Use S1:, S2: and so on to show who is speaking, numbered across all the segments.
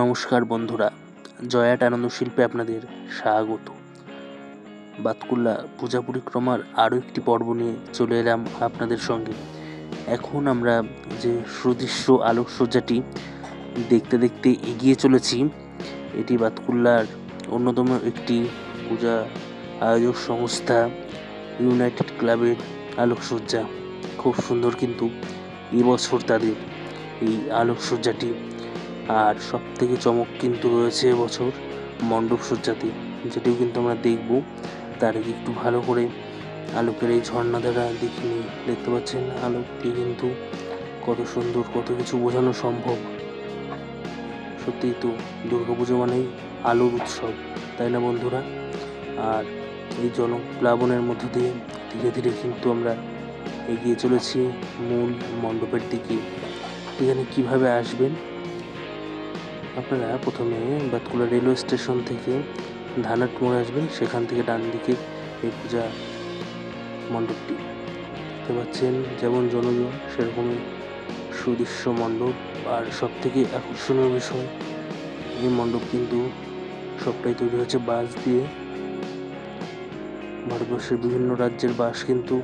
S1: নমস্কার বন্ধুরা জয়াট আনন্দ শিল্পে আপনাদের স্বাগত। বাতকুল্লা পূজা পরিক্রমার আরও একটি পর্ব নিয়ে চলে এলাম আপনাদের সঙ্গে। এখন আমরা যে সুদৃশ্য আলোকসজ্জাটি দেখতে দেখতে এগিয়ে চলেছি, এটি বাতকুল্লার অন্যতম একটি পূজা আয়োজক সংস্থা ইউনাইটেড ক্লাবের আলোকসজ্জা। খুব সুন্দর কিন্তু এবছর তাদের এই আলোকসজ্জাটি আর সব থেকে চমক কিন্তু রয়েছে এবছর মণ্ডপ সজ্জাতে, যেটিও কিন্তু আমরা দেখব। তার আগে একটু ভালো করে আলোকের এই ঝর্ণা দ্বারা দেখে নিই। দেখতে পাচ্ছেন আলোক দিয়ে কিন্তু কত সুন্দর, কত কিছু বোঝানো সম্ভব। সত্যিই তো দুর্গাপুজো মানেই আলোর উৎসব, তাই না বন্ধুরা? আর এই জনপ্লাবনের মধ্য দিয়ে ধীরে ধীরে কিন্তু আমরা এগিয়ে চলেছি মূল মণ্ডপের দিকে। এখানে কীভাবে আসবেন? আপনারা প্রথমে বাতকুলা রেলওয়ে স্টেশন থেকে ধানাট মোড় আসবেন। সেখান থেকে ডান দিকে এই পূজা মণ্ডপটি। দেখতে পাচ্ছেন, যেমন জনজন সেরকমই সুদৃশ্য মণ্ডপ। আর সব থেকে আকর্ষণীয় বিষয়, এই মণ্ডপ কিন্তু সবটাই তৈরি হচ্ছে বাঁশ দিয়ে। ভারতবর্ষের বিভিন্ন রাজ্যের বাঁশ কিন্তু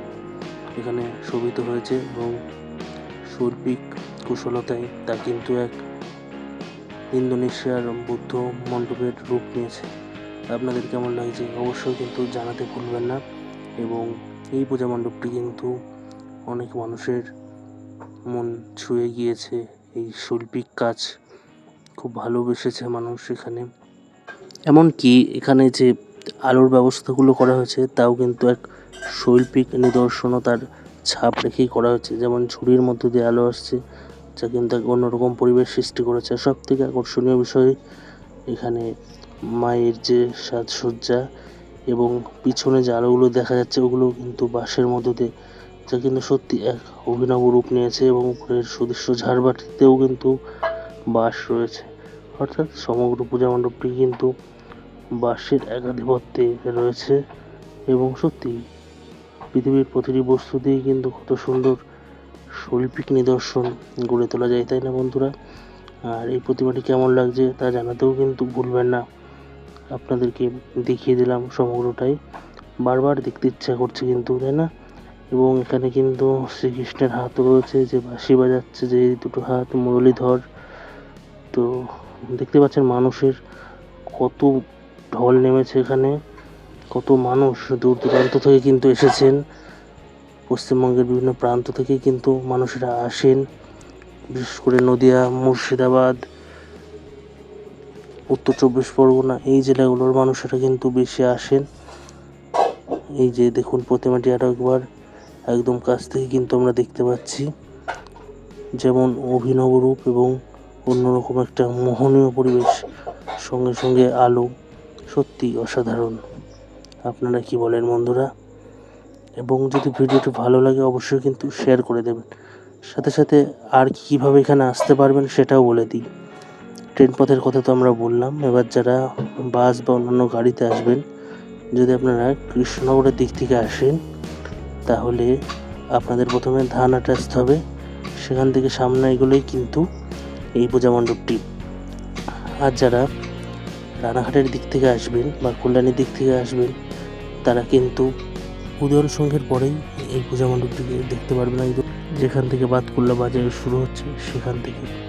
S1: এখানে শোভিত হয়েছে এবং শৈল্পিক কুশলতায় তা কিন্তু এক ইন্দোনেশিয়ার বুদ্ধ মণ্ডপের রূপ নিয়েছে। আপনাদের কেমন লাগছে অবশ্যই কিন্তু জানাতে ভুলবেন না এবং এই পূজা মণ্ডপটি কিন্তু অনেক মানুষের মন ছুঁয়ে গিয়েছে। এই শৈল্পিক কাজ খুব ভালোবেসেছে মানুষ এখানে। এমনকি এখানে যে আলোর ব্যবস্থাগুলো করা হয়েছে, তাও কিন্তু এক শৈল্পিক নিদর্শনতার ছাপ রেখেই করা হয়েছে। যেমন ঝুড়ির মধ্যে দিয়ে আলো আসছে যা কিন্তু এক অন্যরকম পরিবেশ সৃষ্টি করেছে। সব থেকে আকর্ষণীয় বিষয় এখানে মায়ের যে সাজসজ্জা এবং পিছনে যে আলোগুলো দেখা যাচ্ছে, ওগুলো কিন্তু বাঁশের মধ্য দিয়ে, যা কিন্তু সত্যি এক অভিনব রূপ নিয়েছে এবং উপরের সুদৃশ্য ঝাড়বাটিতেও কিন্তু বাঁশ রয়েছে। অর্থাৎ সমগ্র পূজা মণ্ডপটি কিন্তু বাঁশের একাধিপত্যে রয়েছে এবং সত্যি পৃথিবীর প্রতিটি বস্তু দিয়ে কিন্তু কত সুন্দর শৈল্পিক নিদর্শন গড়ে তোলা যায়, তাই না বন্ধুরা? আর এই প্রতিমাটি কেমন লাগছে তা জানাতেও কিন্তু ভুলবেন না। আপনাদেরকে দেখিয়ে দিলাম সমগ্রটাই। বারবার দেখতে ইচ্ছা করছে কিন্তু, তাই না? এবং এখানে কিন্তু শ্রীকৃষ্ণের হাত রয়েছে, যে বাঁশি বাজাচ্ছে, যে দুটো হাত, মুরলীধর। তো দেখতে পাচ্ছেন মানুষের কত ঢল নেমেছে এখানে, কত মানুষ দূর দূরান্ত থেকে কিন্তু এসেছেন। পশ্চিমবঙ্গের বিভিন্ন প্রান্ত থেকে কিন্তু মানুষেরা আসেন, বিশেষ করে নদিয়া, মুর্শিদাবাদ, উত্তর চব্বিশ পরগনা, এই জেলাগুলোর মানুষেরা কিন্তু বেশি আসেন। এই যে দেখুন, প্রতিমাটি আরও একবার একদম কাছ থেকে কিন্তু আমরা দেখতে পাচ্ছি। যেমন অভিনব রূপ এবং অন্যরকম একটা মোহনীয় পরিবেশ, সঙ্গে সঙ্গে আলো সত্যি অসাধারণ। আপনারা কি বলেন বন্ধুরা? এবং যদি ভিডিওটি ভালো লাগে, অবশ্যই কিন্তু শেয়ার করে দেবেন। সাথে সাথে আর কীভাবে এখানে আসতে পারবেন সেটাও বলে দিই। ট্রেন পথের কথা তো আমরা বললাম। এবার যারা বাস বা অন্যান্য গাড়িতে আসবেন, যদি আপনারা কৃষ্ণনগরের দিক থেকে আসেন, তাহলে আপনাদের প্রথমে ধান ধানহাটে আসতে হবে। সেখান থেকে সামনে এগুলোই কিন্তু এই পূজা মণ্ডপটি। আর যারা রানাঘাটের দিক থেকে আসবেন বা কল্যাণীর দিক থেকে আসবেন, তারা কিন্তু উদয়ন সংঘের পরেই এই পূজা মণ্ডপটিকে দেখতে পারবেন না। যেখান থেকে বাতকুল্লা বাজার শুরু হচ্ছে, সেখান থেকে।